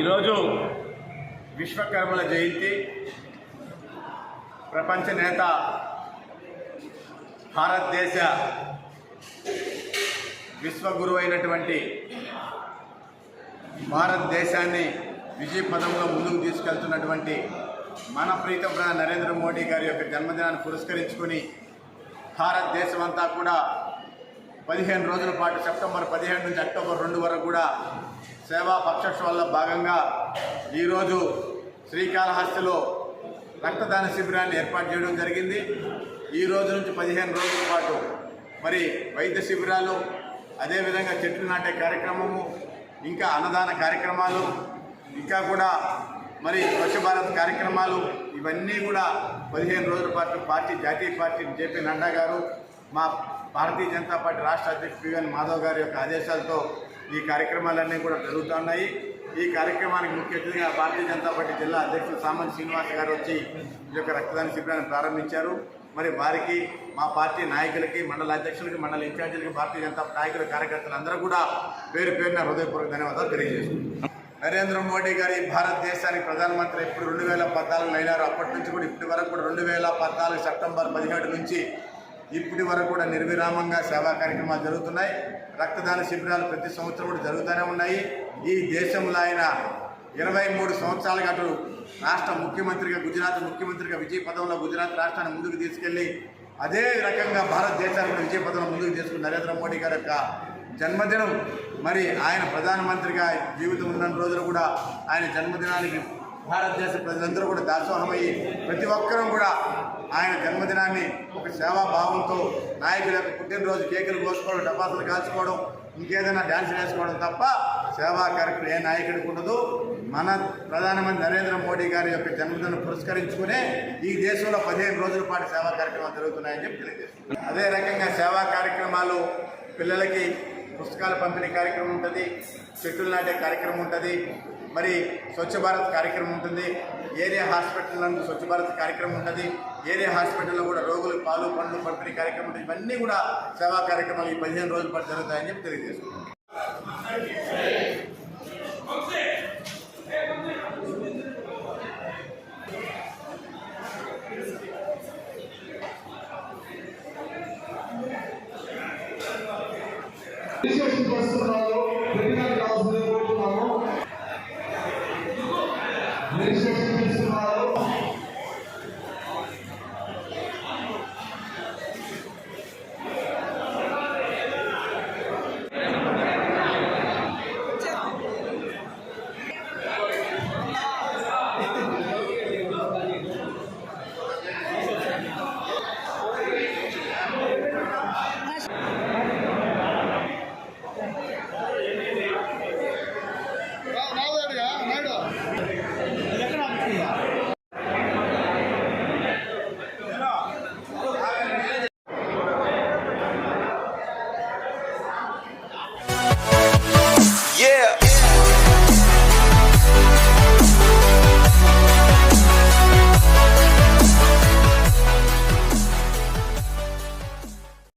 ఈరోజు విశ్వకర్మల జయంతి. ప్రపంచ నేత భారతదేశ విశ్వగురు అయినటువంటి భారతదేశాన్ని విజయ పదంలో ముందుకు తీసుకెళ్తున్నటువంటి మన ప్రీత నరేంద్ర మోడీ గారి యొక్క జన్మదినాన్ని పురస్కరించుకొని భారతదేశం అంతా కూడా పదిహేను రోజుల పాటు సెప్టెంబర్ పదిహేను నుంచి అక్టోబర్ రెండు వరకు కూడా సేవా పక్షోత్సవాల్లో భాగంగా ఈరోజు శ్రీకాళహస్తిలో రక్తదాన శిబిరాన్ని ఏర్పాటు చేయడం జరిగింది. ఈ రోజు నుంచి పదిహేను రోజుల పాటు మరి వైద్య శిబిరాలు అదేవిధంగా చెట్లు నాటే కార్యక్రమము ఇంకా అన్నదాన కార్యక్రమాలు ఇంకా కూడా మరి స్వచ్ఛ భారత్ కార్యక్రమాలు ఇవన్నీ కూడా పదిహేను రోజుల పాటు పార్టీ జాతీయ పార్టీ జేపీ నడ్డా గారు మా భారతీయ జనతా పార్టీ రాష్ట్ర అధ్యక్షుడు పివన్ మాధవ్ గారి యొక్క ఆదేశాలతో ఈ కార్యక్రమాలన్నీ కూడా జరుగుతున్నాయి. ఈ కార్యక్రమానికి ముఖ్య అతిథిగా భారతీయ జనతా పార్టీ జిల్లా అధ్యక్షుడు సామంత్ శ్రీనివాస్ గారు వచ్చి ఈ యొక్క రక్తదాన శిబిరాన్ని ప్రారంభించారు. మరి వారికి మా పార్టీ నాయకులకి మండల అధ్యక్షులకి మండల ఇన్ఛార్జీలకి భారతీయ జనతా నాయకుల నాయకులు కార్యకర్తలు అందరూ కూడా పేరు పేరున హృదయపూర్వక ధన్యవాదాలు తెలియజేస్తున్నాను నరేంద్ర మోడీ గారి భారతదేశానికి ప్రధానమంత్రి ఇప్పుడు రెండు వేల పద్నాలుగులో అయినారు అప్పటి నుంచి కూడా ఇప్పటి వరకు కూడా రెండు వేల పద్నాలుగు సెప్టెంబర్ పదిహేడు నుంచి ఇప్పటి వరకు కూడా నిర్విరామంగా సేవా కార్యక్రమాలు జరుగుతున్నాయి. రక్తదాన శిబిరాలు ప్రతి సంవత్సరం కూడా జరుగుతూనే ఉన్నాయి. ఈ దేశంలో ఆయన ఇరవై మూడు సంవత్సరాలుగా అటు రాష్ట్ర ముఖ్యమంత్రిగా గుజరాత్ ముఖ్యమంత్రిగా విజయ పదంలో గుజరాత్ రాష్ట్రాన్ని ముందుకు తీసుకెళ్ళి అదే రకంగా భారతదేశాన్ని కూడా విజయ పదంలో ముందుకు తీసుకున్న నరేంద్ర మోడీ గారి యొక్క జన్మదినం. మరి ఆయన ప్రధానమంత్రిగా జీవితం ఉన్న రోజులు కూడా ఆయన జన్మదినానికి భారతదేశ ప్రజలందరూ కూడా దాసోహమయ్యి ప్రతి ఒక్కరూ కూడా ఆయన జన్మదినాన్ని ఒక సేవా భావంతో నాయకుల యొక్క పుట్టినరోజు కేకులు కోసుకోవడం డబ్బాసులు కాల్చుకోవడం ఇంకేదైనా డ్యాన్స్ వేసుకోవడం తప్ప సేవా కార్యక్రమం ఏ నాయకుడికి ఉండదు. మన ప్రధానమంత్రి నరేంద్ర మోడీ గారి యొక్క జన్మదినం పురస్కరించుకునే ఈ దేశంలో పదిహేను రోజుల పాటు సేవా కార్యక్రమాలు జరుగుతున్నాయని చెప్పి తెలియజేస్తున్నాను. అదే రకంగా సేవా కార్యక్రమాలు పిల్లలకి పుస్తకాల పంపిణీ కార్యక్రమం ఉంటుంది చెట్లు నాటే కార్యక్రమం ఉంటుంది. మరి స్వచ్ఛ భారత్ కార్యక్రమం ఉంటుంది. ఏరియా హాస్పిటల్లో స్వచ్ఛ భారత్ కార్యక్రమం ఉంటుంది. ఏరియా హాస్పిటల్లో కూడా రోగులకు పాలు పండ్లు పంపిణీ కార్యక్రమం ఉంటుంది. ఇవన్నీ కూడా సేవా కార్యక్రమాలు ఈ పదిహేను రోజుల పాటు జరుగుతాయని చెప్పి తెలియజేస్తున్నాం రిజిస్ట్రేషన్ చేసుకున్నారు పెట్టిన కావాల్సింది